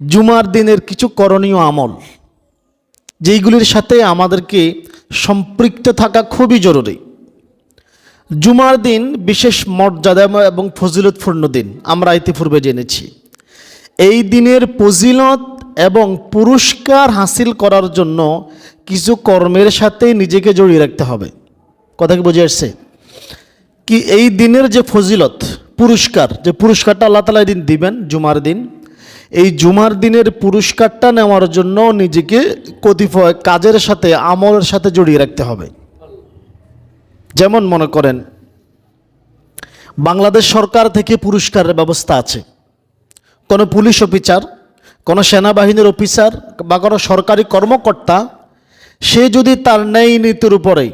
জুমার দিনের কিছু করণীয় আমল, যেইগুলির সাথে আমাদেরকে সম্পৃক্ত থাকা খুবই জরুরি। জুমার দিন বিশেষ মর্যাদা এবং ফজিলতপূর্ণ দিন, আমরা ইতিপূর্বে জেনেছি। এই দিনের ফজিলত এবং পুরস্কার হাসিল করার জন্য কিছু কর্মের সাথে নিজেকে জড়িয়ে রাখতে হবে। কথা কি বুঝে আসছে? কি এই দিনের যে ফজিলত, পুরস্কার, যে পুরস্কারটা আল্লাহ তালা দিন দিবেন, জুমার দিন এই জুমার দিনের পুরস্কারটা নেওয়ার জন্য নিজেকে কতিপয় কাজের সাথে, আমলের সাথে জড়িয়ে রাখতে হবে। যেমন মনে করেন, বাংলাদেশ সরকার থেকে পুরস্কারের ব্যবস্থা আছে। কোনো পুলিশ অফিসার, কোনো সেনাবাহিনীর অফিসার বা কোনো সরকারি কর্মকর্তা, সে যদি তার ন্যায় নীতির উপরে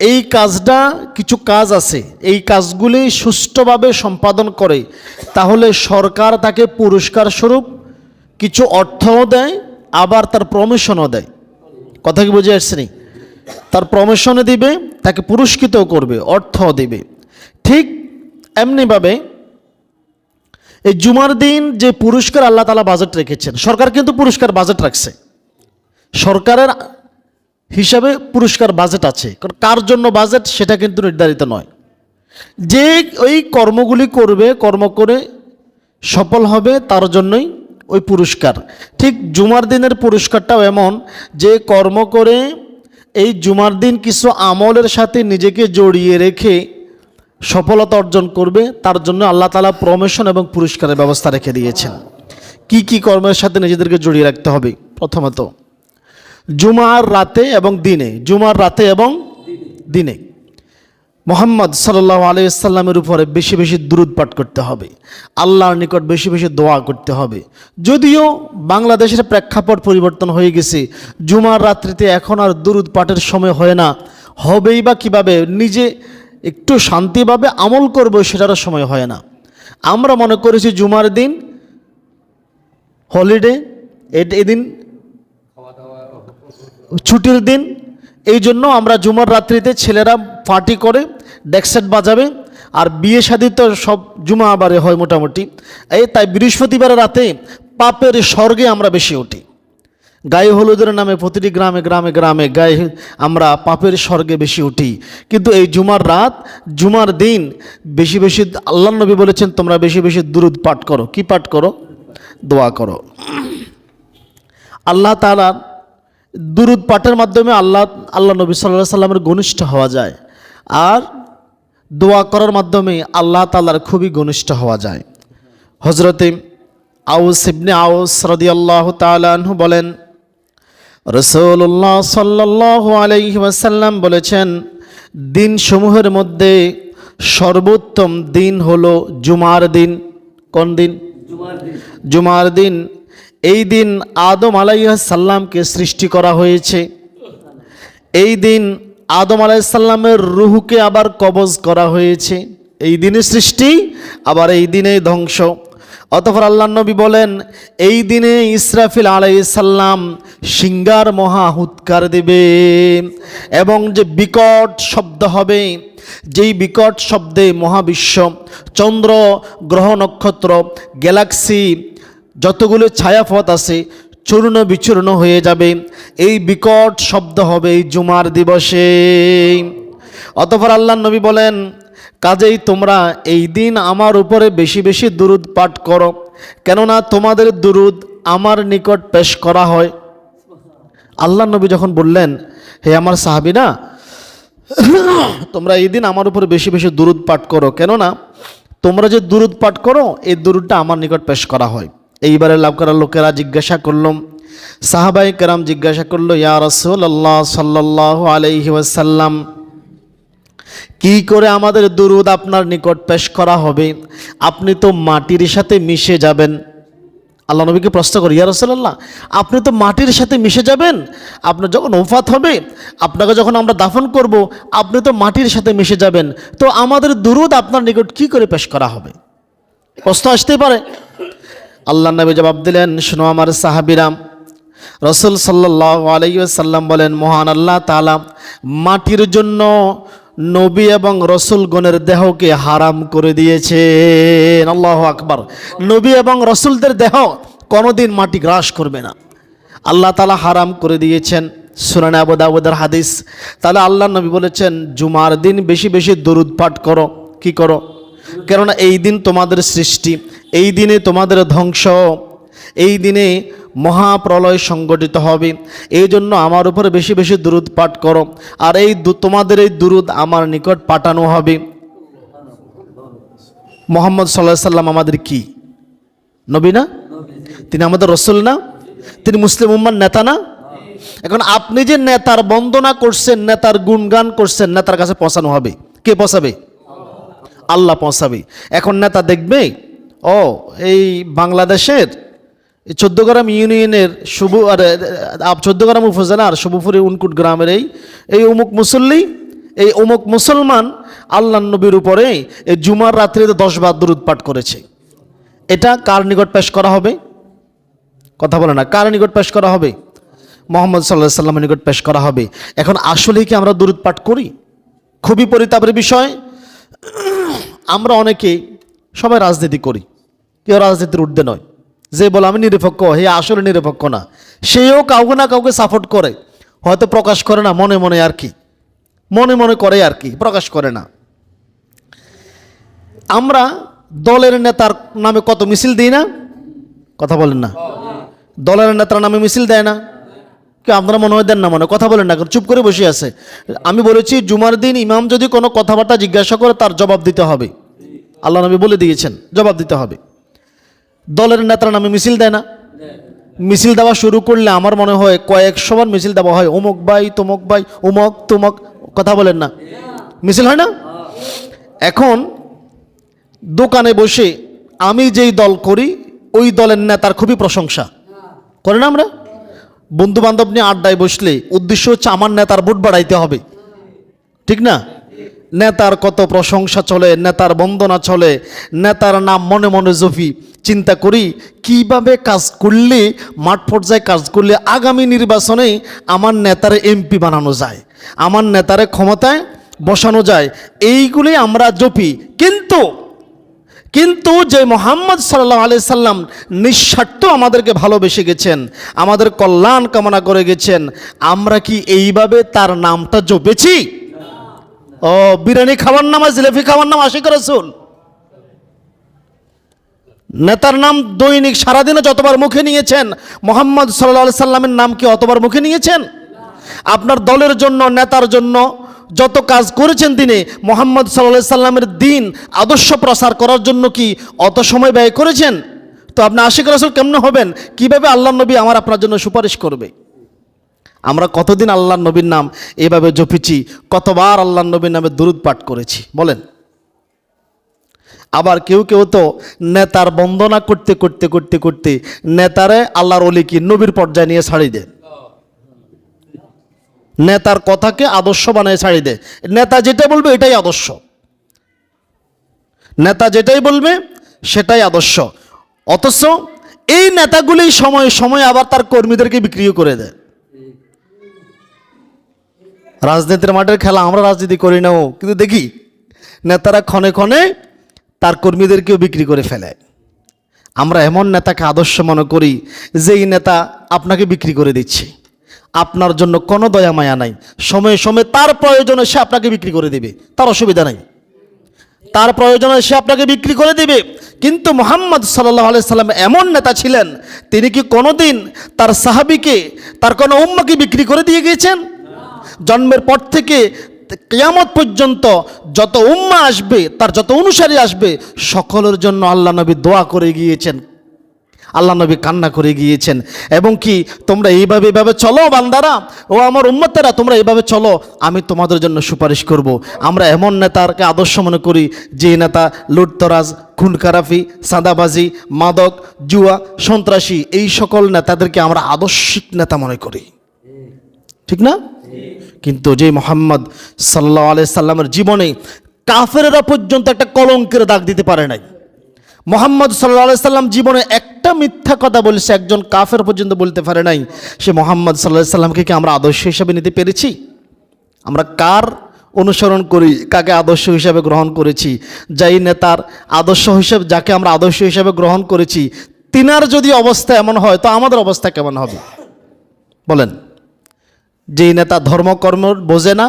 এই কাজটা কিছু কাজ আছে। এই কাজগুলি সুষ্ঠুভাবে সম্পাদন করে। তাহলে সরকার তাকে পুরস্কার স্বরূপ কিছু অর্থও দেয়, আবার তার প্রমোশনও দেয়। কথা কি বুঝে আসছেনি তার প্রমোশনও দিবে, তাকে পুরস্কৃতও করবে, অর্থও দিবে। ঠিক এমনিভাবে এই জুমার দিন যে পুরস্কার আল্লাহ তালা বাজেট রেখেছেন, সরকার কিন্তু পুরস্কার বাজেট রাখছে। সরকারের হিসাবে পুরস্কার বাজেট আছে। কারণ কার জন্য বাজেট সেটা কিন্তু নির্ধারিত নয়। যে ওই কর্মগুলি করবে, কর্ম করে সফল হবে, তার জন্যই ওই পুরস্কার। ঠিক জুমার দিনের পুরস্কারটাও এমন যে কর্ম করে এই জুমার দিন কিছু আমলের সাথে নিজেকে জড়িয়ে রেখে সফলতা অর্জন করবে, তার জন্য আল্লাহ তালা প্রমোশন এবং পুরস্কারের ব্যবস্থা রেখে দিয়েছেন। কি কি কর্মের সাথে নিজেদেরকে জড়িয়ে রাখতে হবে? প্রথমত জুমার রাতে এবং দিনে, জুমার রাতে এবং দিনে। মোহাম্মদ সাল্লাহ আলাইসাল্লামের উপরে বেশি বেশি দুরুদ পাঠ করতে হবে। আল্লাহর নিকট বেশি বেশি দোয়া করতে হবে। যদিও বাংলাদেশের প্রেক্ষাপট পরিবর্তন হয়ে গেছে, জুমার রাত্রিতে এখন আর দুরুদ পাঠের সময় হয় না। হবেই বা কীভাবে নিজে একটু শান্তিভাবে আমল করব সেটারও সময় হয় না। আমরা মনে করেছি জুমার দিন, হলিডে এদিন ছুটির দিন, এই জন্য আমরা জুমার রাত্রিতে ছেলেরা পার্টি করে ডেকসেট বাজাবে, আর বিয়ে শাদী তো সব জুমা আবারে হয় মোটামুটি। এই তাই বৃহস্পতিবার রাতে পাপের স্বর্গে আমরা বেশি উঠি। গায়ে হলুদের নামে প্রতিটি গ্রামে গ্রামে গ্রামে গায়ে আমরা পাপের স্বর্গে বেশি উঠি। কিন্তু এই জুমার রাত, জুমার দিন বেশি বেশি আল্লাহ নবী বলেছেন, তোমরা বেশি বেশি দুরুদ পাঠ করো। কি পাঠ করো? দোয়া করো। আল্লাহ তালার দুরুদ পাঠের মাধ্যমে আল্লাহ আল্লাহ নবী সাল্লাহ সাল্লামের ঘনিষ্ঠ হওয়া যায়। আর দোয়া করার মাধ্যমে আল্লাহ তাল্লার খুবই ঘনিষ্ঠ হওয়া যায়। হজরতে আউস ইবনে আউস আল্লাহ তালাহু বলেন রসুল্লাহ সাল্লাহ আলাইহি ওয়াসাল্লাম বলেছেন দিনসমূহের মধ্যে সর্বোত্তম দিন হলো জুমার দিন। কোন দিন। জুমার দিন। এই দিন আদম আলাইসাল্লামকে সৃষ্টি করা হয়েছে। এই দিন আদম আলাইসাল্লামের রুহুকে আবার কবজ করা হয়েছে। এই দিনে সৃষ্টি, আবার এই দিনে ধ্বংস। অতপর আল্লাহ নবী বলেন, এই দিনে ইসরাফিল আলাইসাল্লাম সিঙ্গার মহা হুৎকার দেবে এবং যে বিকট শব্দ হবে, যেই বিকট শব্দে মহাবিশ্ব, চন্দ্র, গ্রহ নক্ষত্র, গ্যালাক্সি যতগুলো ছায়াপথ আছে, চূর্ণ বিচূর্ণ হয়ে যাবে। এই বিকট শব্দ হবে এই জুমার দিবসে। অতপর আল্লাহ নবী বলেন, কাজেই তোমরা এই দিন আমার উপরে বেশি বেশি দুরুদ পাঠ করো, কেননা তোমাদের দুরুদ আমার নিকট পেশ করা হয়। আল্লাহ নবী যখন বললেন, হে আমার সাহাবিনা তোমরা এই দিন আমার উপরে বেশি বেশি দুরুদ পাঠ করো, কেননা তোমরা যে দুরুদ পাঠ করো, এই দুরুদটা আমার নিকট পেশ করা হয়। এইবারে লাভ করার লোকেরা জিজ্ঞাসা করলাম সাহাবাই কেরাম জিজ্ঞাসা করল, ইয়া রসুল আল্লাহ সাল্লাহ আলাইহি ওয়াসাল্লাম, কি করে আমাদের দুরুদ আপনার নিকট পেশ করা হবে? আপনি তো মাটির সাথে মিশে যাবেন। আল্লাহ নবীকে প্রশ্ন করি ইয়া রসুল্লাহ আপনি তো মাটির সাথে মিশে যাবেন? আপনার যখন ওফাত হবে, আপনাকে যখন আমরা দাফন করব, আপনি তো মাটির সাথে মিশে যাবেন। তো আমাদের দুরুদ আপনার নিকট কি করে পেশ করা হবে? প্রশ্ন আসতেই পারে। আল্লাহ নবী জবাব দিলেন, শোনো আমার সাহাবিরাম রসুল সাল্লাহ বলেন, মহান আল্লাহ তালা মাটির জন্য নবী এবং রসুলগণের দেহকে হারাম করে দিয়েছে আল্লাহ আকবার। নবী এবং রসুলদের দেহ কোনোদিন মাটি গ্রাস করবে না। আল্লাহ তালা হারাম করে দিয়েছেন। সুরান আবুদাবুদের হাদিস, তাহলে আল্লাহ নবী বলেছেন, জুমার দিন বেশি বেশি দরুদ পাঠ করো। কি করো? কেননা এই দিন তোমাদের সৃষ্টি, এই দিনে তোমাদের ধ্বংস, এই দিনে মহাপ্রলয় সংগঠিত হবে। এই জন্য আমার উপরে বেশি বেশি দুরুদ পাঠ করো, আর এই তোমাদের এই দুরুদ আমার নিকট পাঠানো হবে। মোহাম্মদ সাল্লাহ সাল্লাম আমাদের কি? নবী না? তিনি আমাদের রসুল না? তিনি মুসলিম উম্মার নেতা না? এখন আপনি যে নেতার বন্দনা করছেন, নেতার গুণগান করছেন, নেতার কাছে পৌঁছানো হবে। কে পৌঁছাবে? আল্লাহ পৌঁছাবে। এখন নেতা দেখবে, ও, এই বাংলাদেশের চোদ্দগ্রাম ইউনিয়নের শুভ, আর চোদ্দগ্রাম উপজেলার শুভপুরি উনকুট গ্রামের এই এই অমুক মুসল্লি, এই অমুক মুসলমান আল্লাহ নবীর উপরে এই জুমার রাত্রিতে দশ বার দরুদ পাঠ করেছে। এটা কার নিকট পেশ করা হবে? কথা বলে না, কার নিকট পেশ করা হবে? মোহাম্মদ সাল্লাহ সাল্লামের নিকট পেশ করা হবে। এখন আসলেই কি আমরা দরুদ পাঠ করি? খুবই পরিতাপের বিষয়। আমরা সবাই রাজনীতি করি। কেউ রাজনীতির ঊর্ধ্বে নয়। যে বলে আমি নিরপেক্ষ, হে আসলে নিরপেক্ষ না। সেও কাউকে না কাউকে সাপোর্ট করে। হয়তো প্রকাশ করে না, মনে মনে আর কি। মনে মনে করে আর কি, প্রকাশ করে না। আমরা দলের নেতার নামে কত মিছিল দিই না? কথা বলেন না। দলের নেতার নামে মিছিল দেয় না। কেউ আপনারা মনে হয় দেন না মনে কথা বলেন না চুপ করে বসে আছে। আমি বলেছি, জুমার দিন ইমাম যদি কোনো কথাবার্তা জিজ্ঞাসা করে তার জবাব দিতে হবে। আল্লাহ নবী বলে দিয়েছেন, জবাব দিতে হবে। দলের নেতার নামে মিছিল দেয় না। মিছিল দেওয়া শুরু করলে আমার মনে হয় কয়েকশো বার মিছিল দেওয়া হয়, অমুক ভাই, তমুক ভাই অমুক তমুক, কথা বলেন না। মিছিল হয় না? এখন দোকানে বসে আমি যেই দল করি, ওই দলের নেতার খুবই প্রশংসা। করে না আমরা? বন্ধু বান্ধব নিয়ে আড্ডায় বসলে উদ্দেশ্য হচ্ছে আমার নেতার ভোট বাড়াইতে হবে। ঠিক না? নেতার কত প্রশংসা চলে, নেতার বন্দনা চলে, নেতার নাম মনে মনে জফি চিন্তা করি, কীভাবে কাজ করলে, মাঠ পর্যায়ে কাজ করলে আগামী নির্বাচনে আমার নেতারে এমপি বানানো যায়, আমার নেতারে ক্ষমতায় বসানো যায়, এইগুলি আমরা জপি। কিন্তু কিন্তু যে মোহাম্মদ সাল্লাহ আলি সাল্লাম নিঃস্বার্থ আমাদেরকে ভালোবেসে গেছেন, আমাদের কল্যাণ কামনা করে গেছেন, আমরা কি এইভাবে তার নামটা জপেছি? ও, বিরিয়ানি খাওয়ার নাম আর জিলেপি খাওয়ার নাম আশিক রসুল। নেতার নাম দৈনিক, সারাদিনে যতবার মুখে নিয়েছেন, মোহাম্মদ সাল্লা সাল্লামের নাম কি অতবার মুখে নিয়েছেন? আপনার দলের জন্য, নেতার জন্য যত কাজ করেছেন তিনি, মোহাম্মদ সাল্লাহ সাল্লামের দিন, আদর্শ প্রসার করার জন্য কি অত সময় ব্যয় করেছেন? তো আপনি আশিক রসুল কেমন হবেন? কীভাবে আল্লাহ নবী আমার আপনার জন্য সুপারিশ করবে? আমরা কতদিন আল্লাহ নবীর নাম এভাবে জপিছি, কতবার আল্লাহ নবীর নামে দুরুদ পাঠ করেছি, বলেন। আবার কেউ কেউ তো নেতার বন্দনা করতে করতে করতে করতে নেতারে আল্লাহর অলি কি নবীর পর্যায়ে নিয়ে ছাড়ি দেয়। নেতার কথাকে আদর্শ বানায় ছাড়ি দেয়। নেতা যেটা বলবে এটাই আদর্শ। নেতা যেটাই বলবে সেটাই আদর্শ। অথচ এই নেতাগুলি সময় সময় আবার তার কর্মীদেরকে বিক্রিও করে দেয়। রাজনীতির মাঠের খেলা আমরা রাজনীতি করি না ও। কিন্তু দেখি নেতারা ক্ষণে ক্ষণে তার কর্মীদেরকেও বিক্রি করে ফেলে। আমরা এমন নেতাকে আদর্শ মনে করি যেই নেতা আপনাকে বিক্রি করে দিচ্ছে। আপনার জন্য কোনো দয়া মায়া নাই। সময়ে সময়ে তার প্রয়োজনে সে আপনাকে বিক্রি করে দেবে। তার অসুবিধা নাই। তার প্রয়োজনে সে আপনাকে বিক্রি করে দেবে। কিন্তু মোহাম্মদ সাল্লাহ সাল্লাম এমন নেতা ছিলেন, তিনি কি কোনোদিন তার সাহাবিকে, তার কোনো উম্মাকে বিক্রি করে দিয়ে গিয়েছেন? জন্মের পর থেকে কেয়ামত পর্যন্ত যত উম্মা আসবে, তার যত অনুসারী আসবে, সকলের জন্য আল্লাহ নবী দোয়া করে গিয়েছেন। আল্লাহ নবী কান্না করে গিয়েছেন। এবং কি, তোমরা এইভাবে এইভাবে চলো বান্দারা? ও আমার উম্মতেরা, তোমরা এইভাবে চলো, আমি তোমাদের জন্য সুপারিশ করব। আমরা এমন নেতারকে আদর্শ মনে করি, যে নেতা লুটতরাজ, খুনকারাফি, সাদাবাজি, মাদক, জুয়া, সন্ত্রাসী, এই সকল নেতাদেরকে আমরা আদর্শিক নেতা মনে করি। ঠিক না? কিন্তু যে মোহাম্মদ সাল্লাহ সাল্লামের জীবনে কাফেরেরা পর্যন্ত একটা কলঙ্কের দাগ দিতে পারে নাই। মোহাম্মদ সাল্লাহ সাল্লাম জীবনে একটা মিথ্যা কথা বলেছে একজন কাফের পর্যন্ত বলতে পারে নাই। সে মোহাম্মদ সাল্লাহ সাল্লামকে কি আমরা আদর্শ হিসাবে নিতে পেরেছি? আমরা কার অনুসরণ করি, কাকে আদর্শ হিসাবে গ্রহণ করেছি? যাই নেতার আদর্শ হিসাবে, যাকে আমরা আদর্শ হিসাবে গ্রহণ করেছি, তিনার যদি অবস্থা এমন হয়, তো আমাদের অবস্থা কেমন হবে? বলেন। যেই নেতা ধর্মকর্ম বোঝে না,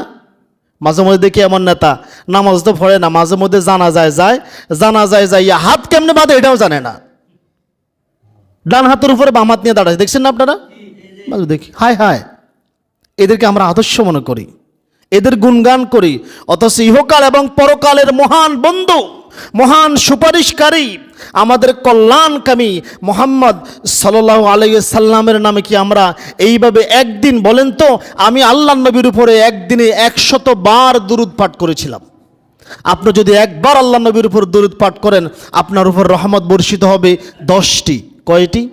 মাঝে মধ্যে দেখি এমন নেতা, নামাজ তো পড়ে না, মাঝে মধ্যে জানা যায় যায় জানা যায় যাইয়া হাত কেমনে বাঁধে এটাও জানে না। ডান হাতের উপরে বাম হাত নিয়ে দাঁড়ায়, দেখছেন না আপনারা? দেখি, হায় হায়, এদেরকে আমরা আদর্শ মনে করি, এদের গুণগান করি, অথচ ইহকাল এবং পরকালের মহান বন্ধু, মহান সুপারিশকারী আমাদের কল্যাণকামী মোহাম্মদ সাল্লাহ আলাইসাল্লামের নামে কি আমরা এইভাবে একদিন বলেন তো, আমি আল্লাহ নবীর উপরে একদিনে একশত বার দুরুদ পাঠ করেছিলাম। আপনি যদি একবার আল্লাহ নবীর উপর দরুদ পাঠ করেন, আপনার উপর রহমত বর্ষিত হবে দশটি। কয়টি?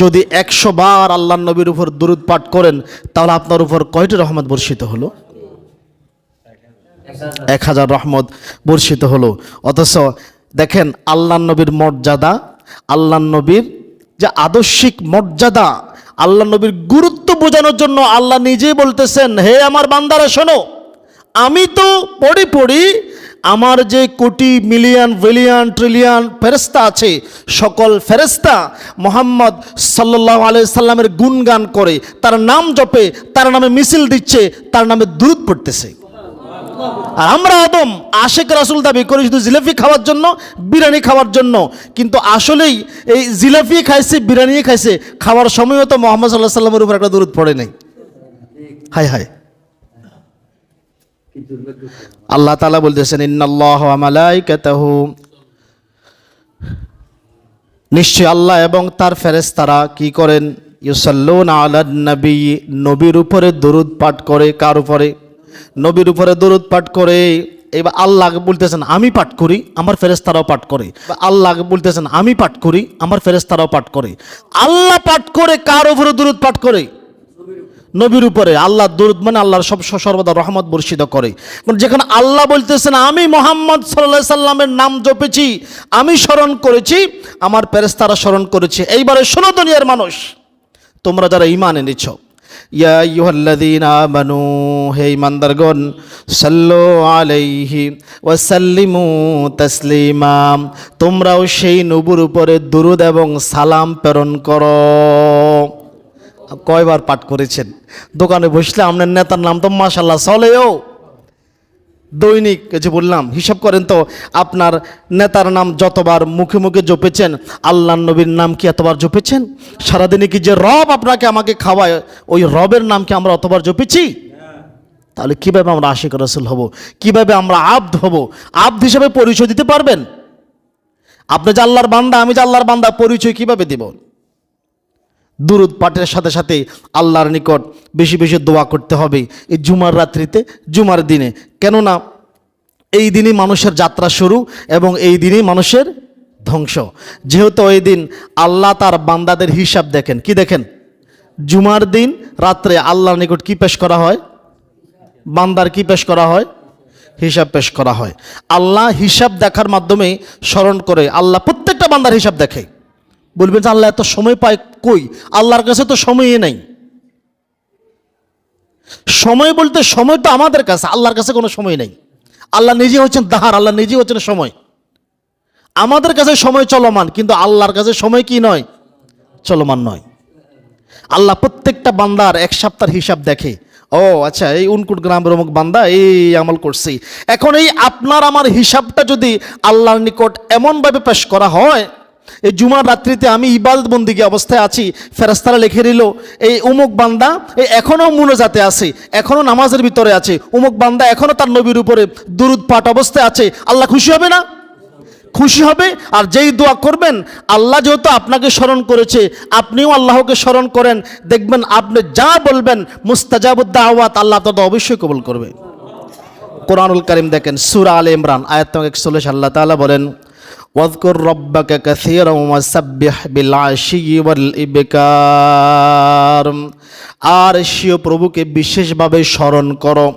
যদি একশো বার আল্লাহ নবীর উপর দরুদ পাঠ করেন, তাহলে আপনার উপর কয়টি রহমত বর্ষিত হলো? এক হাজার রহমত বর্ষিত হলো। অথচ দেখেন আল্লাহ নবীর মর্যাদা, আল্লাহ নবীর যে আদর্শিক মর্যাদা, আল্লাহ নবীর গুরুত্ব বোঝানোর জন্য আল্লাহ নিজেই বলতেছেন, হে আমার বান্দারা, শোনো, আমি তো পড়ি পড়ি আমার যে কোটি মিলিয়ন, বিলিয়ন, ট্রিলিয়ন ফেরেস্তা আছে, সকল ফেরেস্তা মোহাম্মদ সাল্লাহ সাল্লামের গুণগান করে, তার নাম জপে, তার নামে মিছিল দিচ্ছে, তার নামে দূরত পড়তেছে। আর আমরা আদম, আশেক রাসুল দাবি করি শুধু জিলাপি খাওয়ার জন্য, বিরিয়ানি খাওয়ার জন্য। কিন্তু আসলেই এই জিলাপি খাইছে, বিরিয়ানি খাইছে, খাওয়ার সময়ও তো মোহাম্মদ সাল্লাহ সাল্লামের উপর একটা দূরত পড়ে নাই। হাই হাই আল্লাহ তালা বলতেছেন, ইন্নাল্লাহ নিশ্চয় আল্লাহ এবং তার ফেরেশতারা কি করেন? ইউসাল্লুন আলান নবী নবীর উপরে দরুদ পাঠ করে কার উপরে? নবীর উপরে দরুদ পাঠ করে, এবার আল্লাহ বলতেছেন, আমি পাঠ করি, আমার ফেরেস্তারাও পাঠ করে। আল্লাহ বলতেছেন, আমি পাঠ করি, আমার ফেরেস্তারাও পাঠ করে। আল্লাহ পাঠ করে, কার উপরে দরুদ পাঠ করে? নবীর উপরে। আল্লাহ দুরুদ মানে আল্লাহর সব সর্বদা রহমত বর্ষিত করে। যেখানে আল্লাহ বলতেছেন, আমি মোহাম্মদ সাল্লাহ সাল্লামের নাম জপেছি, আমি স্মরণ করেছি, আমার পেরেস্তারা স্মরণ করেছে। এইবারে শোনো দুনিয়ার মানুষ, তোমরা যারা ইমান এনেছ ইয়া ইউহাল্লাযীনা আমানু হে ইমানদারগণ সাল্লু আলাইহি ওয়াসাল্লিমু তাসলিমা তোমরাও সেই নবুর উপরে দুরুদ এবং সালাম প্রেরণ করো। কয়বার পাঠ করেছেন? দোকানে বসলে আপনার নেতার নাম তো মাশাল্লাহ চলেও। দৈনিক যে বললাম, হিসাব করেন তো, আপনার নেতার নাম যতবার মুখে মুখে জপেছেন আল্লাহ নবীর নাম কি এতবার জপেছেন? সারাদিনে কি যে রব আপনাকে আমাকে খাওয়ায়, ওই রবের নাম কি আমরা অতবার জপেছি? তাহলে কীভাবে আমরা আশিক রসুল হব? কীভাবে আমরা আব্দ হব? আব্দ হিসেবে পরিচয় দিতে পারবেন? আপনি যে আল্লাহর বান্দা, আমি যে আল্লাহর বান্দা পরিচয় কীভাবে দিব? দুরুদ পাঠের সাথে সাথে আল্লাহর নিকট বেশি বেশি দোয়া করতে হবে। এই জুমার রাত্রিতে, জুমার দিনে। কেননা এই দিনই মানুষের যাত্রা শুরু এবং এই দিনই মানুষের ধ্বংস। যেহেতু ওই দিন আল্লাহ তার বান্দাদের হিসাব দেখেন। কি দেখেন? জুমার দিন রাত্রে আল্লাহর নিকট কি পেশ করা হয়? বান্দার কি পেশ করা হয়? হিসাব পেশ করা হয়। আল্লাহ হিসাব দেখার মাধ্যমে স্মরণ করে আল্লাহ প্রত্যেকটা বান্দার হিসাব দেখে। বলবেন যে আল্লাহ এত সময় পায় কই? আল্লাহর কাছে তো সময়ই নেই। সময় বলতে সময় তো আমাদের কাছে, আল্লাহর কাছে কোনো সময় নেই। আল্লাহ নিজে হচ্ছেন দাহার, আল্লাহ নিজে হচ্ছেন সময়। আমাদের কাছে সময় চলমান, কিন্তু আল্লাহর কাছে সময় কি নয়? চলমান নয়। আল্লাহ প্রত্যেকটা বান্দার এক সপ্তাহের হিসাব দেখে, ও আচ্ছা এই উনকুট গ্রামের অমুক বান্দা, এই আমল করছি। এখন এই আপনার আমার হিসাবটা যদি আল্লাহর নিকট এমনভাবে পেশ করা হয় এই জুমার রাত্রিতে আমি ইবাদত বন্দিকে অবস্থায় আছি? ফেরাস্তারা লিখে দিল, এই উমুক বান্দা এই এখনও মুনোজাতে আছে এখনও নামাজের ভিতরে আছে। উমুক বান্দা এখনও তার নবীর উপরে দুরুদ পাঠ অবস্থায় আছে। আল্লাহ খুশি হবে না? খুশি হবে? আর যেই দোয়া করবেন, আল্লাহ যেহেতু আপনাকে স্মরণ করেছে, আপনিও আল্লাহকে স্মরণ করেন। দেখবেন আপনি যা বলবেন মুস্তাজাবুদ্দা আওয়াত আল্লাহ তাদের অবশ্যই কবল করবে। কোরআনুল করিম দেখেন, সুরা আল ইমরান, আয়াত একচল্লিশ, আল্লাহ তাআলা বলেন কাসীরা ওয়াসাব্বিহ বিল আশি ওয়াল ইবকার আর সিও প্রভুকে বিশেষভাবে স্মরণ করো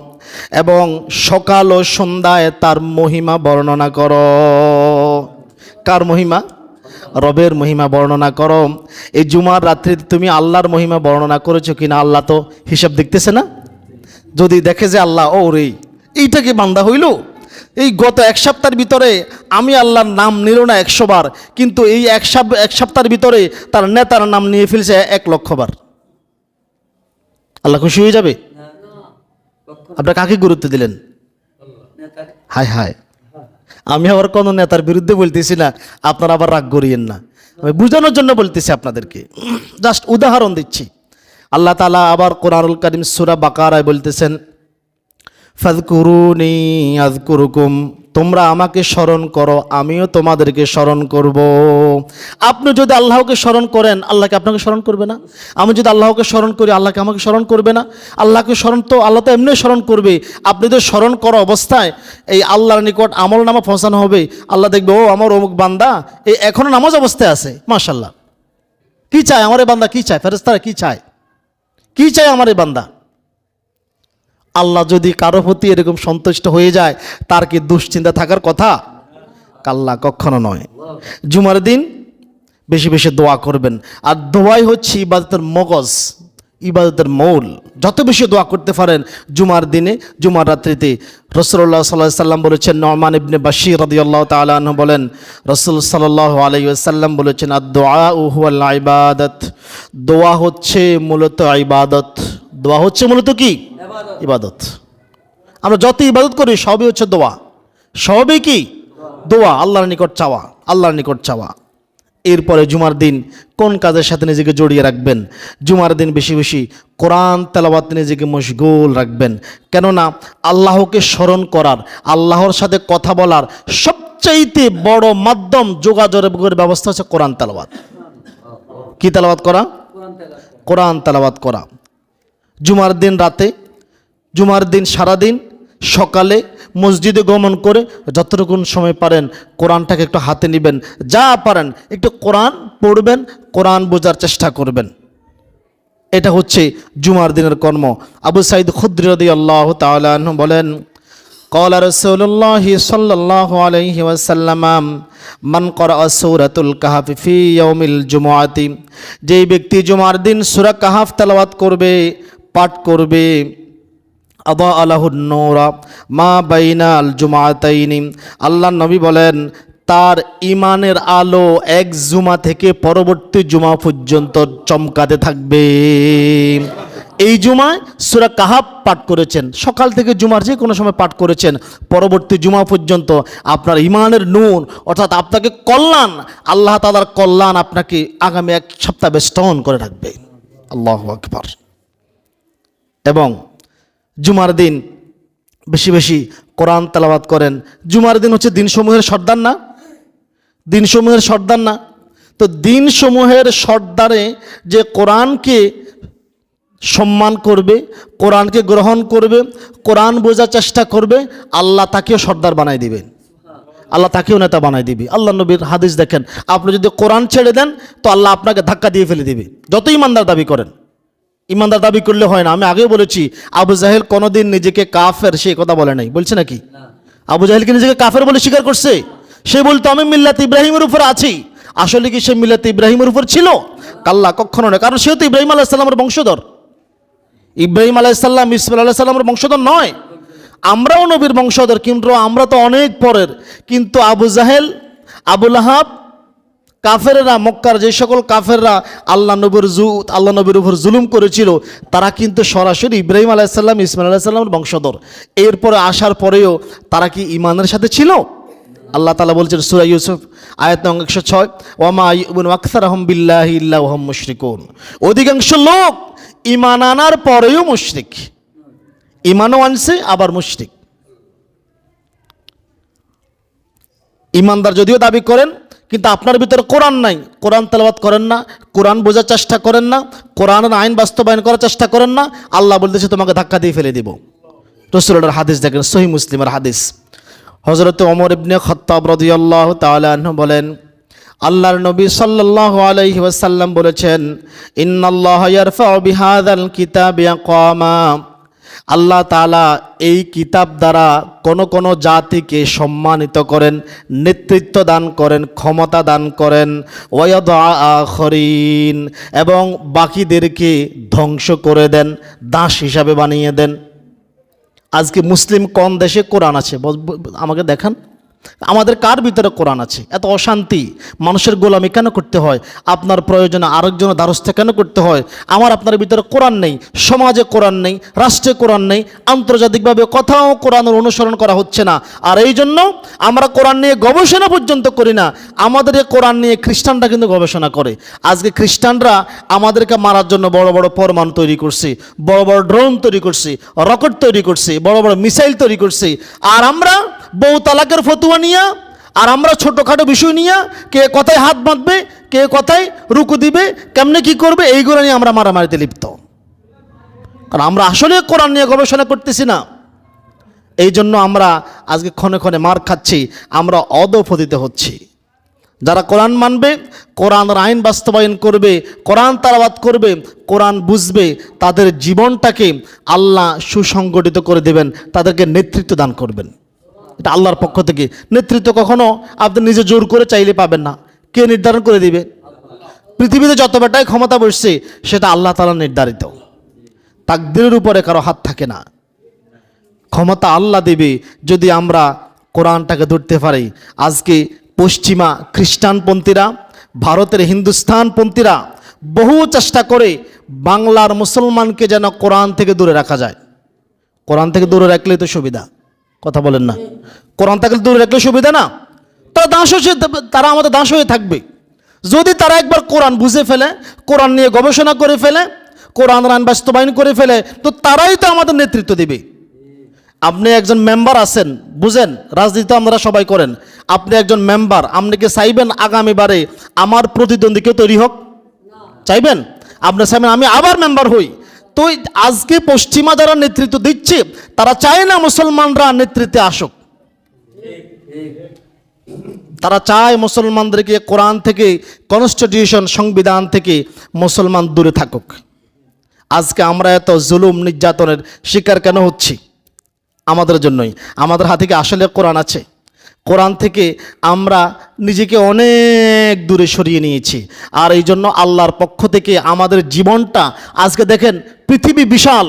এবং সকাল ও সন্ধ্যায় তার মহিমা বর্ণনা করো। কার মহিমা? রবের মহিমা বর্ণনা করো। এই জুমার রাত্রিতে তুমি আল্লাহর মহিমা বর্ণনা করেছ কিনা আল্লাহ তো হিসাব দেখতেছে না? যদি দেখে যে আল্লাহ ও রে এইটা কি বান্দা হইল? এই গত এক সপ্তাহের ভিতরে আমি আল্লাহর নাম নিল না একশো বার, কিন্তু এই এক এক সপ্তাহের ভিতরে তার নেতার নাম নিয়ে ফেলছে এক লক্ষ বার। আল্লাহ খুশি হয়ে যাবে? আপনার কাকে গুরুত্ব দিলেন? হায় হায়। আমি আবার কোনো নেতার বিরুদ্ধে বলতেছি না, আপনারা আবার রাগ করিয়েন না। আমি বোঝানোর জন্য বলতেছি আপনাদেরকে। জাস্ট উদাহরণ দিচ্ছি। আল্লাহ তালা আবার কোরআনুল করিম সুরা বাকারায় বলতেছেন ফাদকুরুনি আজকুরুকুম তোমরা আমাকে স্মরণ করো, আমিও তোমাদেরকে স্মরণ করব। আপনি যদি আল্লাহকে স্মরণ করেন, আল্লাহকে আপনাকে স্মরণ করবে না? আমি যদি আল্লাহকে স্মরণ করি, আল্লাহকে আমাকে স্মরণ করবে না? আল্লাহকে স্মরণ তো আল্লাহ তো এমনি স্মরণ করবে। আপনি যদি স্মরণ করা অবস্থায় এই আল্লাহর নিকট আমল নামা পৌঁছানো হবে, আল্লাহ দেখবে, ও, আমার অমুক বান্দা এই এখনও নামাজ অবস্থায় আছে। মাশাল্লাহ কি চায়? আমার এই বান্দা কি চায়? ফেরেস্তারা কি চায়? কি চায় আমার এই বান্দা? আল্লাহ যদি কারও প্রতি এরকম সন্তুষ্ট হয়ে যায়, তার কি দুশ্চিন্তা থাকার কথা? কাল্লা, কখনো নয়। জুমার দিন বেশি বেশি দোয়া করবেন। আর দোয়াই হচ্ছে ইবাদতের মগজ, ইবাদতের মৌল। যত বেশি দোয়া করতে পারেন, জুমার দিনে, জুমার রাত্রিতে। রসুল্লাহ সাল্লাহ সাল্লাম বলেছেন নমান ইবনে বাশির রদিয়াল্লাহ তালাহ বলেন, রসুল সাল্লাহ আলাইসাল্লাম বলেছেন আর দোয়া উহুয়াল ইবাদত। দোয়া হচ্ছে মূলত ইবাদত। দোয়া হচ্ছে মূলত কি? ইবাদত। আমরা যত ইবাদত করি সবই হচ্ছে দোয়া। সবই কি? দোয়া আল্লাহর নিকট চাওয়া আল্লাহর নিকট চাওয়া। এরপরে জুমার দিন কোন কাজের সাথে নিজেকে জড়িয়ে রাখবেন? জুমার দিন বেশি বেশি কোরআন তেলাবাত নিজেকে মশগুল রাখবেন। কেননা আল্লাহকে স্মরণ করার আল্লাহর সাথে কথা বলার সবচাইতে বড় মাধ্যম যোগাযোগের ব্যবস্থা হচ্ছে কোরআন তেলাবাত কি তেলাবাত করা? কোরআন তেলাবাত করা। জুমার দিন রাতে, জুমার দিন সারাদিন সকালে মসজিদে গমন করে যতটুকুন সময় পারেন কোরআনটাকে একটু হাতে নেবেন। যা পারেন, একটু কোরআন পড়বেন, কোরআন বোঝার চেষ্টা করবেন। এটা হচ্ছে জুমার দিনের কর্ম। আবু সাইদ খুদ্রদি আল্লাহ তালান বলেন যে মান করা যেই ব্যক্তি জুমার দিন সুরা কাহাফ তালাওয়াত করবে পাঠ করবে। আদা আলাহুন্নোরা মা বাইনাল জুমাতাইনি। আল্লাহ নবী বলেন, তার ইমানের আলো এক জুমা থেকে পরবর্তী জুমা পর্যন্ত চমকাতে থাকবে। এই জুমায় সুরা কাহাব পাঠ করেছেন। সকাল থেকে জুমার যে কোনো সময় পাঠ করেছেন। পরবর্তী জুমা পর্যন্ত আপনার ইমানের নুন অর্থাৎ আপনাকে কল্যাণ, আল্লাহ তালার কল্যাণ আপনাকে আগামী এক সপ্তাহ বেষ্টন করে রাখবে। আল্লাহ আকবার। এবং জুমার দিন বেশি বেশি কোরআন তালাবাদ করেন। জুমার দিন হচ্ছে দিনসমূহের সর্দার না? দিনসমূহের সর্দার না? তো দিনসমূহের সর্দারে যে কোরআনকে সম্মান করবে, কোরআনকে গ্রহণ করবে, কোরআন বোঝার চেষ্টা করবে, আল্লাহ তাকেও সর্দার বানাই দিবে। আল্লাহ তাকেও নেতা বানাই দিবে। আল্লাহ নবীর হাদিস দেখেন, আপনি যদি কোরআন ছেড়ে দেন, তো আল্লাহ আপনাকে ধাক্কা দিয়ে ফেলে দিবে। যত ইমানদার দাবি করেন। ইমানদার দাবি করলে হয় না। আমি আগেও বলেছি, আবু জাহেল কোনোদিন নিজেকে কাফের, সে কথা বলে নাই। বলছে নাকি? আবু জাহেলকে নিজেকে কাফের বলে স্বীকার করছে? সে বলতো, আমি মিল্লাত ইব্রাহিমের উপর আছি। আসলে কি সে মিল্লাত ইব্রাহিমের উপর ছিল? কাল্লা কখনো না কারণ সেও তো ইব্রাহিম আলাহ সাল্লামের বংশধর। ইব্রাহিম আলাইসাল্লাম ইসমাল আলাহ সাল্লামের বংশধর নয়। আমরাও নবীর বংশধর, কিন্তু আমরা তো অনেক পরের। কিন্তু আবু জাহেল আবুল আহাব কাফেররা, মক্কার যে সকল কাফেররা আল্লাহ নবীর জু, আল্লাহ নবীর উপর জুলুম করেছিল, তারা কিন্তু সরাসরি ইব্রাহিম আলাইসাল্লাম ইসমাইল আলাইসাল্লামের বংশধর। এরপরে আসার পরেও তারা কি ইমানের সাথে ছিল? আল্লাহ তালা বলছেন, সুরা ইউসুফ, আয়াত নং একশো ছয়, ওয়ামা ইউবিন আখতার আহম বিল্লাহ ইল্লাহ মুশরিকুন। অধিকাংশ লোক ইমান আনার পরেও মুশরিক। ইমানও আনছে, আবার মুশরিক। ইমানদার যদিও দাবি করেন কিন্তু আপনার ভিতরে কোরআন নাই। কোরআন তেলাবাত করেন না, কোরআন বোঝার চেষ্টা করেন না, কোরআনের আইন বাস্তবায়ন করার চেষ্টা করেন না, আল্লাহ বলতেছে তোমাকে ধাক্কা দিয়ে ফেলে দিব। রসুলের হাদিস দেখেন সহি মুসলিমের হাদিস। হজরত ওমর ইবনে খত্তাব রদিয়াল্লাহ তাআলা বলেন, আল্লাহর নবী সাল্লাল্লাহু আলাইহি ওয়াসাল্লাম বলেছেন, ইন্নাল্লাহ ইয়ারফাউ বিহাদাল কিতাবি আকামা আল্লাহ তালা এই কিতাব দ্বারা কোন কোন জাতিকে সম্মানিত করেন, নেতৃত্ব দান করেন, ক্ষমতা দান করেন ওয়দ আখরিন, এবং বাকিদেরকে ধ্বংস করে দেন, দাস হিসাবে বানিয়ে দেন। আজকে মুসলিম কোন দেশে কোরআন আছে? আমাকে দেখান। আমাদের কার ভিতরে কোরআন আছে? এত অশান্তি। মানুষের গোলামি কেন করতে হয়? আপনার প্রয়োজনে আরেকজনের দ্বারস্থ কেন করতে হয়? আমার আপনার ভিতরে কোরআন নেই, সমাজে কোরআন নেই, রাষ্ট্রে কোরআন নেই, আন্তর্জাতিকভাবে কোথাও কোরআনের অনুসরণ করা হচ্ছে না। আর এই জন্য আমরা কোরআন নিয়ে গবেষণা পর্যন্ত করি না। আমাদের এই কোরআন নিয়ে খ্রিস্টানরা কিন্তু গবেষণা করে। আজকে খ্রিস্টানরা আমাদেরকে মারার জন্য বড় বড় পরমাণু তৈরি করছে, বড় বড় ড্রোন তৈরি করছে, রকেট তৈরি করছে, বড় বড় মিসাইল তৈরি করছে। আর আমরা বউ তালাকের ফতুয়া নিয়ে, আর আমরা ছোটোখাটো বিষয় নিয়ে কে কথায় হাত বাঁধবে, কে কথায় রুকু দিবে, কেমনে কি করবে, এইগুলো নিয়ে আমরা মারামারিতে লিপ্ত। কারণ আমরা আসলে কোরআন নিয়ে গবেষণা করতেছি না। এই জন্য আমরা আজকে ক্ষণে ক্ষণে মার খাচ্ছি, আমরা অদপতিত হচ্ছি। যারা কোরআন মানবে, কোরআনের আইন বাস্তবায়ন করবে, কোরআন তালাবাদ করবে, কোরআন বুঝবে, তাদের জীবনটাকে আল্লাহ সুসংগঠিত করে দেবেন, তাদেরকে নেতৃত্ব দান করবেন। এটা আল্লাহর পক্ষ থেকে। নেতৃত্ব কখনো আপনি নিজে জোর করে চাইলে পাবেন না। কে নির্ধারণ করে দিবে? পৃথিবীতে যত বেটাই ক্ষমতা বসছে, সেটা আল্লাহ তালা নির্ধারিত। তাকদিরের উপরে কারও হাত থাকে না। ক্ষমতা আল্লাহ দেবে যদি আমরা কোরআনটাকে ধরতে পারি। আজকে পশ্চিমা খ্রিস্টানপন্থীরা, ভারতের হিন্দুস্তানপন্থীরা বহু চেষ্টা করে বাংলার মুসলমানকে যেন কোরআন থেকে দূরে রাখা যায়। কোরআন থেকে দূরে রাখলেই তো সুবিধা। কথা বলেন না। কোরআন থেকে দূরে রাখলে সুবিধা না? তারা দাস হয়ে তারা আমাদের দাস হয়ে থাকবে। যদি তারা একবার কোরআন বুঝে ফেলে, কোরআন নিয়ে গবেষণা করে ফেলে, কোরআন রান বাস্তবায়ন করে ফেলে, তো তারাই তো আমাদের নেতৃত্ব দেবে। আপনি একজন মেম্বার আছেন, বুঝেন? রাজনীতি আমরা সবাই করেন। আপনি একজন মেম্বার আপনি কি চাইবেন আগামীবারে আমার প্রতিদ্বন্দ্বী কেউ তৈরি হোক? চাইবেন? আপনি চাইবেন আমি আবার মেম্বার হই। তো আজকে পশ্চিমা যারা নেতৃত্ব দিচ্ছে, তারা চায় না মুসলমানরা নেতৃত্বে আসুক। তারা চায় মুসলমানদেরকে কোরআন থেকে কনস্টিটিউশন সংবিধান থেকে মুসলমান দূরে থাকুক। আজকে আমরা এত জুলুম নির্যাতনের শিকার কেন হচ্ছি? আমাদের জন্যই। আমাদের হাতে কি আসলে কোরআন আছে? কোরআন থেকে আমরা নিজেকে অনেক দূরে সরিয়ে নিয়েছি। আর এই জন্য আল্লাহর পক্ষ থেকে আমাদের জীবনটা, আজকে দেখেন পৃথিবী বিশাল,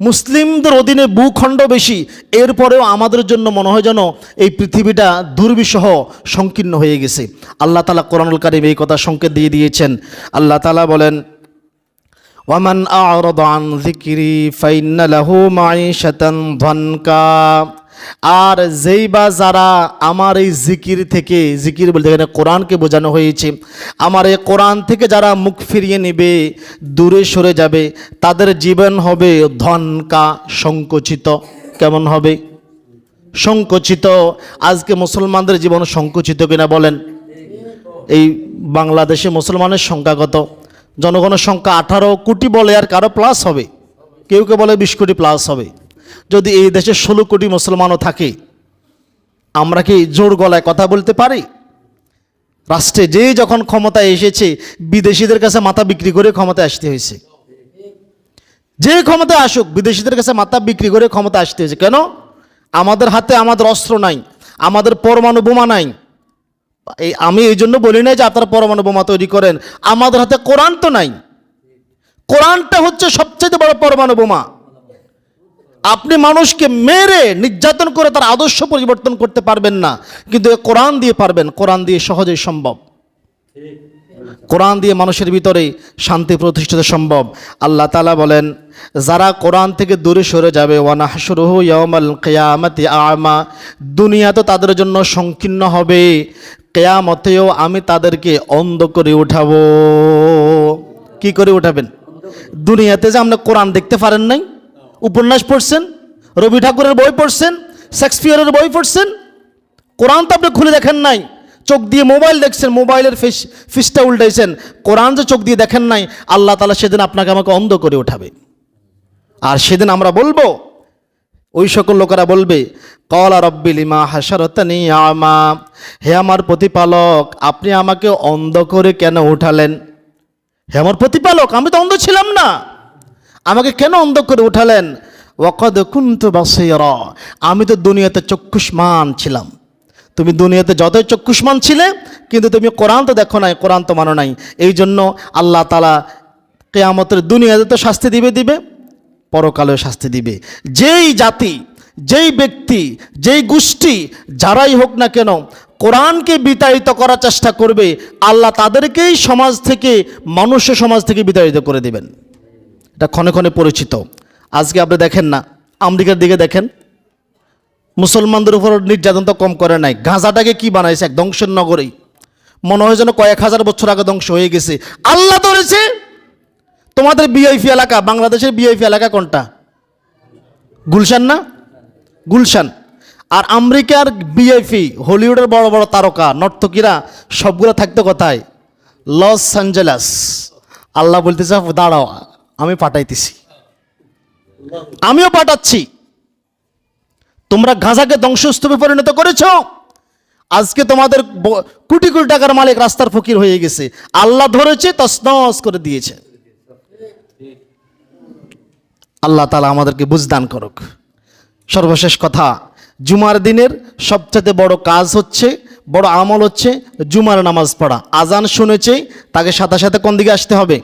মুসলিমদের অধীনে ভূখণ্ড বেশি, এরপরেও আমাদের জন্য মনে হয় যেন এই পৃথিবীটা দুর্বিষহ, সংকীর্ণ হয়ে গেছে। আল্লাহ তালা কোরআনুল কারিম এই কথা সংকেত দিয়ে দিয়েছেন। আল্লাহ তালা বলেন, ওয়ামান আন যিকরি ফাইন্না লাহু মাঈশাতান ধানকা আর যেই বা যারা আমার এই জিকির থেকে, জিকির বলতে এখানে কোরআনকে বোঝানো হয়েছে, আমার এই কোরআন থেকে যারা মুখ ফিরিয়ে নেবে, দূরে সরে যাবে, তাদের জীবন হবে ধনকা সংকুচিত। কেমন হবে? সংকুচিত। আজকে মুসলমানদের জীবন সংকুচিত কিনা বলেন? এই বাংলাদেশে মুসলমানের সংখ্যা কত? জনগণের সংখ্যা আঠারো কোটি বলে আর কারও প্লাস হবে। কেউ কেউ বলে বিশ কোটি প্লাস হবে? যদি এই দেশে ষোলো কোটি মুসলমানও থাকে, আমরা কি জোর গলায় কথা বলতে পারি? রাষ্ট্রে যে যখন ক্ষমতায় এসেছে, বিদেশিদের কাছে মাথা বিক্রি করে ক্ষমতায় আসতে হয়েছে। যে ক্ষমতায় আসুক, বিদেশিদের কাছে মাথা বিক্রি করে ক্ষমতা আসতে হয়েছে। কেন? আমাদের হাতে আমাদের অস্ত্র নাই, আমাদের পরমাণু বোমা নাই। এই, আমি এই জন্য বলি না যে আপনারা পরমাণু বোমা তৈরি করেন। আমাদের হাতে কোরআন তো নাই। কোরআনটা হচ্ছে সবচেয়ে বড় পরমাণু বোমা। আপনি মানুষকে মেরে নির্যাতন করে তার আদর্শ পরিবর্তন করতে পারবেন না। কিন্তু কোরআন দিয়ে পারবেন। কোরআন দিয়ে সহজেই সম্ভব। কোরআন দিয়ে মানুষের ভিতরে শান্তি প্রতিষ্ঠিত সম্ভব। আল্লাহ তালা বলেন, যারা কোরআন থেকে দূরে সরে যাবে ওয়ানাহসুরহু ইয়ামাল কেয়ামতি আমা দুনিয়া তো তাদের জন্য সংকীর্ণ হবে। কেয়ামতেও আমি তাদেরকে অন্ধ করে উঠাবো। কি করে উঠাবেন? দুনিয়াতে যে আপনি কোরআন দেখতে পারেন নাই? উপন্যাস পড়ছেন, রবি ঠাকুরের বই পড়ছেন, শেক্সপিয়ারের বই পড়ছেন। কোরআন তো আপনি খুলে দেখেন নাই, চোখ দিয়ে মোবাইল দেখছেন, মোবাইলের ফিস, ফিসটা উল্টাইছেন। কোরআন যে চোখ দিয়ে দেখেন নাই, আল্লাহ তালা সেদিন আপনাকে আমাকে অন্ধ করে উঠাবে। আর সেদিন আমরা বলব, ওই সকল লোকেরা বলবে, কলা রব্বিল ইমা হাসারতানি আমা হে আমার প্রতিপালক, আপনি আমাকে অন্ধ করে কেন উঠালেন? হে আমার প্রতিপালক, আমি তো অন্ধ ছিলাম না। আমাকে কেন অন্ধ করে উঠালেন? ওকদ কুন্তু বাসিরা। আমি তো দুনিয়াতে চক্ষুষ্মান ছিলাম। তুমি দুনিয়াতে যতই চক্ষুষ্মান ছিলে, কিন্তু তুমি কোরআন তো দেখো নাই, কোরআন তো মানো নাই। এই জন্য আল্লাহ তালা কেয়ামতের দুনিয়াতে তো শাস্তি দিবে দিবে, পরকালেও শাস্তি দিবে। যেই জাতি, যেই ব্যক্তি, যেই গোষ্ঠী, যারাই হোক না কেন, কোরআনকে বিতাড়িত করার চেষ্টা করবে, আল্লাহ তাদেরকেই সমাজ থেকে, মানুষ্য সমাজ থেকে বিতাড়িত করে দেবেন। এটা ক্ষণে ক্ষণে পরিচিত। আজকে আপনি দেখেন না, আমেরিকার দিকে দেখেন। মুসলমানদের উপর নির্যাতন তো কম করে নাই। গাঁজাটাকে কি বানাইছে? এক ধ্বংসের নগরেই মনে হয় যেন কয়েক হাজার বছর আগে ধ্বংস হয়ে গেছে। আল্লাহ ধরেছে। তোমাদের বিআইপি এলাকা, বাংলাদেশের বিআইপি এলাকা কোনটা? গুলশান না? গুলশান। আর আমেরিকার বিআইপি হলিউডের বড় বড় তারকা, নর্তকীরা, সবগুলো থাকতো কোথায়? Loss Angeles. আল্লাহ বলতেছে দাঁড়াও। আমি পাঠাইতেছি। আমিও পাঠাচ্ছি। তোমরা গাঁজাকে ধ্বংসস্তূপে পরিণত করেছ? আজকে তোমাদের কোটি কোটি টাকার মালিক রাস্তার ফকির হয়ে গেছে। আল্লাহ ধরেছে তসনস করে দিয়েছে। আল্লাহ তালা আমাদেরকে বুঝদান করুক। সর্বশেষ কথা, জুমার দিনের সবচেয়ে বড় কাজ হচ্ছে, বড় আমল হচ্ছে জুমার নামাজ পড়া। আজান শুনেছে, তাকে সাথে সাথে কোন দিকে আসতে হবে?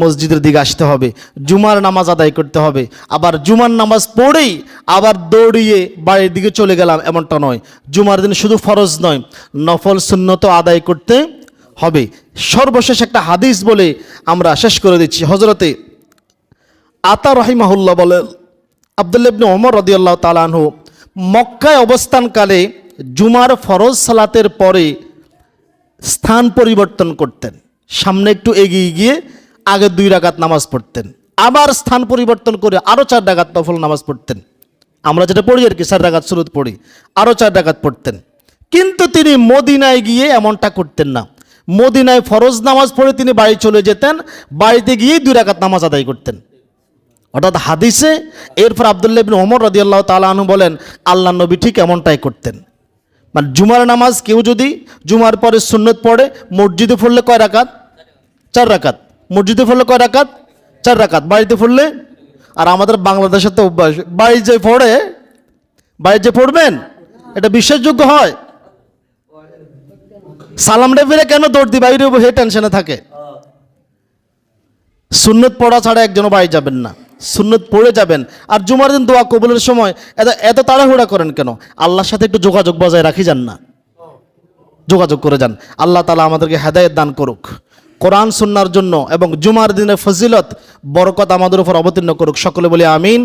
মসজিদের দিকে আসতে হবে। জুমার নামাজ আদায় করতে হবে। আবার জুমার নামাজ পড়েই আবার দৌড়িয়ে বাড়ির দিকে চলে গেলাম, এমনটা নয়। জুমার দিন শুধু ফরজ নয়, নফল সুন্নত আদায় করতে হবে। সর্বশেষ একটা হাদিস বলে আমরা শেষ করে দিচ্ছি। হজরতে আতা রহিমাহুল্লাহ বলেন, আবদুল্লাহ ইবনে ওমর রদিয়াল্লাহ তালানহু মক্কায় অবস্থানকালে জুমার ফরজ সালাতের পরে স্থান পরিবর্তন করতেন। সামনে একটু এগিয়ে গিয়ে আগে দুই রাকাত নামাজ পড়তেন। আবার স্থান পরিবর্তন করে আরও চার ডাকাত নফল নামাজ পড়তেন। আমরা যেটা পড়ি আর কি, চার ডাকাত সুরত পড়ি আরও চার ডাকাত পড়তেন। কিন্তু তিনি মদিনায় গিয়ে এমনটা করতেন না। মদিনায় ফরজ নামাজ পড়ে তিনি বাড়ি চলে যেতেন, বাড়িতে গিয়েই দুই রাকাত নামাজ আদায় করতেন। অর্থাৎ হাদিসে এরপর আবদুল্লাহ বিন ওমর রদিয়াল্লাহ তালাহনু বলেন আল্লাহ নবী ঠিক এমনটাই করতেন। মানে জুমার নামাজ কেউ যদি জুমার পরে সুন্নত পড়ে, মসজিদে পড়লে কয় রাকাত? চার রাকাত। মসজিদে পড়লে কয় রাকাত? চার রাকাত। বাড়িতে পড়লে আর আমাদের বাংলাদেশের তো অভ্যাস। বাড়ি যে পড়ে বাড়ি যে পড়বেন এটা বিশ্বাসযোগ্য হয়? সালাম ডেবিরে কেন দৌড় দি বাইরে হে টেনশনে থাকে। সুন্নত পড়া ছাড়া একজনও বাড়ি যাবেন না। সুন্নত পড়ে যাবেন। আর জুমার দিন দোয়া কবুলের সময় এত এত তাড়াহুড়া করেন কেন? আল্লাহর সাথে একটু যোগাযোগ বজায় রাখি যান না। যোগাযোগ করে যান। আল্লাহ তালা আমাদেরকে হেদায়েত দান করুক। কোরআন, সুন্নার জন্য এবং জুমার দিনের ফজিলত, বরকত আমাদের উপর অবতীর্ণ করুক। সকলে বলি আমিন।